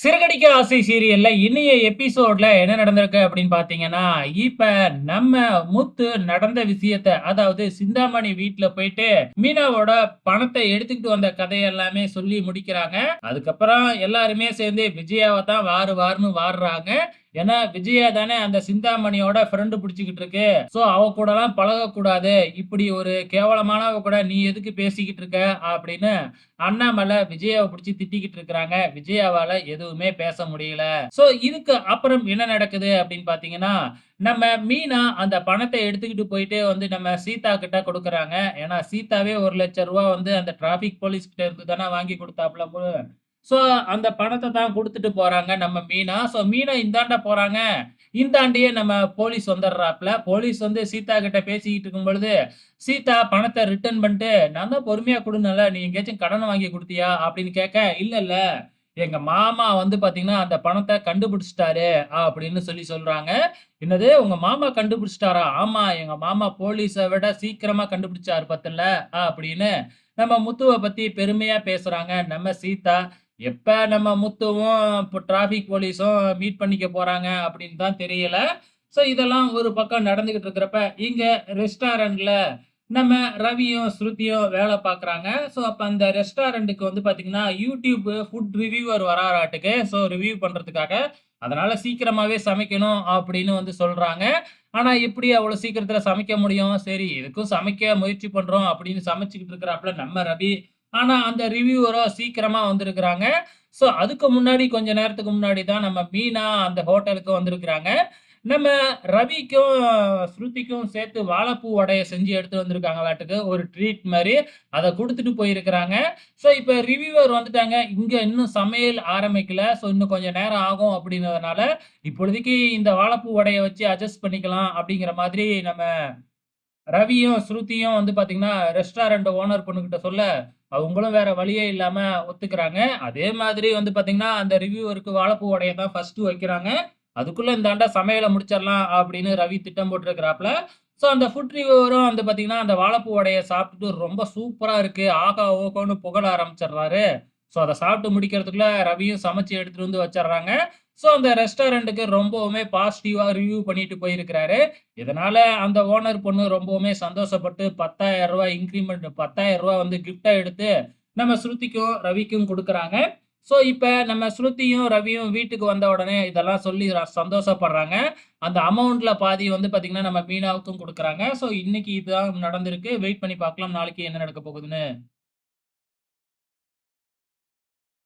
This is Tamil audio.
சிறகடிக்க ஆசை சீரியல்ல இன்னைய எபிசோட்ல என்ன நடந்திருக்கு அப்படின்னு பாத்தீங்கன்னா, இப்ப நம்ம முத்து நடந்த விஷயத்த அதாவது சிந்தாமணி வீட்டுல போயிட்டு மீனாவோட பணத்தை எடுத்துக்கிட்டு வந்த கதையெல்லாமே சொல்லி முடிக்கிறாங்க. அதுக்கப்புறம் எல்லாருமே சேர்ந்து விஜயாவை தான் வாரு வாருன்னு வாடுறாங்க ஏன்னா விஜயா தானே அந்த சிந்தாமணியோட ஃப்ரெண்டு பிடிச்சிக்கிட்டு இருக்கு. ஸோ அவ கூடலாம் பழகக்கூடாது. இப்படி ஒரு கேவலமானவ கூட நீ எதுக்கு பேசிக்கிட்டு இருக்க? அப்படின்னு அண்ணாமலை விஜயாவை பிடிச்சி திட்டிக்கிட்டு இருக்கிறாங்க. விஜயாவால எதுவுமே பேச முடியல. ஸோ இதுக்கு அப்புறம் என்ன நடக்குது அப்படின்னு பாத்தீங்கன்னா, நம்ம மீனா அந்த பணத்தை எடுத்துக்கிட்டு போயிட்டு வந்து நம்ம சீதா கிட்ட கொடுக்குறாங்க ஏன்னா சீதாவே ஒரு லட்சம் ரூபா வந்து அந்த டிராபிக் போலீஸ் கிட்ட இருந்து தானே வாங்கி கொடுத்தாப்புல ஸோ அந்த பணத்தை தான் கொடுத்துட்டு போறாங்க நம்ம மீனா. ஸோ மீனா இந்தாண்ட போறாங்க. இந்தாண்டியே நம்ம போலீஸ் வந்துடுறாப்ல. போலீஸ் வந்து சீதா கிட்ட பேசிக்கிட்டு இருக்கும்பொழுது, சீதா பணத்தை ரிட்டர்ன் பண்ணிட்டு, "நான் தான் பொறுமையா கொடுனல நீ எங்கேயாச்சும் கடன் வாங்கி கொடுத்தியா அப்படின்னு கேட்க, "இல்ல, இல்ல. எங்க மாமா வந்து பாத்தீங்கன்னா, அந்த பணத்தை கண்டுபிடிச்சிட்டாரு அப்படின்னு சொல்லி சொல்றாங்க. "என்னது உங்க மாமா கண்டுபிடிச்சிட்டாரா "ஆமா. எங்க மாமா போலீஸை விட சீக்கிரமா கண்டுபிடிச்சாரு பாத்தல்ல." அப்படின்னு நம்ம முத்துவை பத்தி பெருமையா பேசுறாங்க நம்ம சீதா. எப்ப நம்ம முத்துவும், இப்போ டிராபிக் போலீஸும் மீட் பண்ணிக்க போறாங்க அப்படின்னு தான் தெரியல. ஸோ இதெல்லாம் ஒரு பக்கம் நடந்துகிட்டு இருக்கிறப்ப, இங்க ரெஸ்டாரண்ட்ல நம்ம ரவியும், ஸ்ருதியும் வேலை பார்க்குறாங்க ஸோ அப்போ அந்த ரெஸ்டாரண்ட்டுக்கு வந்து பார்த்தீங்கன்னா யூடியூப் ஃபுட் ரிவ்யூவர் வராராட்டுக்கு. ஸோ ரிவ்யூ பண்ணுறதுக்காக அதனால் சீக்கிரமாகவே சமைக்கணும் அப்படின்னு வந்து சொல்கிறாங்க ஆனால் எப்படி அவ்வளோ சீக்கிரத்தில் சமைக்க முடியும்? சரி எதுக்கும் சமைக்க முயற்சி பண்ணுறோம் அப்படின்னு சமைச்சிக்கிட்டு இருக்கிறப்பல நம்ம ரவி. ஆனால் அந்த ரிவ்யூவரோ சீக்கிரமாக வந்திருக்கிறாங்க. ஸோ அதுக்கு முன்னாடி கொஞ்ச நேரத்துக்கு முன்னாடி தான் நம்ம மீனா அந்த ஹோட்டலுக்கு வந்திருக்கிறாங்க. நம்ம ரவிக்கும், ஸ்ருதிக்கும் சேர்த்து வாழைப்பூ வடையை செஞ்சு எடுத்துட்டு வந்திருக்காங்களாட்டுக்கு. ஒரு ட்ரீட் மாதிரி அதை கொடுத்துட்டு போயிருக்கிறாங்க. ஸோ இப்போ ரிவ்யூவர் வந்துட்டாங்க. இங்கே இன்னும் சமையல் ஆரம்பிக்கல. ஸோ இன்னும் கொஞ்சம் நேரம் ஆகும் அப்படிங்கிறதுனால, இப்பொழுதைக்கு இந்த வாழைப்பூ வடையை வச்சு அட்ஜஸ்ட் பண்ணிக்கலாம் அப்படிங்கிற மாதிரி நம்ம ரவியும், ஸ்ருதியும் வந்து பார்த்தீங்கன்னா ரெஸ்டாரண்ட் ஓனர் பொண்ணுக்கிட்ட சொல்ல, அவங்களும் வேற வழியே இல்லாம ஒத்துக்கிறாங்க. அதே மாதிரி வந்து பாத்தீங்கன்னா, அந்த ரிவ்யூவருக்கு வாழைப்பூ உடைய தான் ஃபர்ஸ்ட் வைக்கிறாங்க. அதுக்குள்ள இந்தாண்டா சமையலை முடிச்சிடலாம் அப்படின்னு ரவி திட்டம் போட்டிருக்கிறாப்ல. ஸோ அந்த ஃபுட் ரிவ்யூவரும் வந்து பாத்தீங்கன்னா, அந்த வாழைப்பூ உடைய சாப்பிட்டுட்டு ரொம்ப சூப்பரா இருக்கு. ஆகா ஓகோன்னு புகழ ஆரம்பிச்சிடுறாரு. ஸோ அதை சாப்பிட்டு முடிக்கிறதுக்குள்ள ரவியும் சமைச்சு எடுத்துட்டு வந்து வச்சிடுறாங்க. ஸோ அந்த ரெஸ்டாரண்ட்டுக்கு ரொம்பவுமே பாசிட்டிவாக ரிவ்யூ பண்ணிட்டு போயிருக்கிறாரு. இதனால அந்த ஓனர் பொண்ணு ரொம்பவுமே சந்தோஷப்பட்டு பத்தாயிரம் ரூபாய் இன்க்ரிமெண்ட் பத்தாயிரம் ரூபாய் வந்து கிஃப்ட்டா எடுத்து நம்ம ஸ்ருதிக்கும், ரவிக்கும் கொடுக்குறாங்க ஸோ இப்போ நம்ம ஸ்ருதியும், ரவியும் வீட்டுக்கு வந்த உடனே இதெல்லாம் சொல்லி சந்தோஷப்படுறாங்க. அந்த அமௌண்ட்ல பாதி வந்து பார்த்திங்கன்னா நம்ம மீனாவுக்கும் கொடுக்குறாங்க ஸோ இன்னைக்கு இதுதான் நடந்திருக்கு. வெயிட் பண்ணி பார்க்கலாம் நாளைக்கு என்ன நடக்க போகுதுன்னு.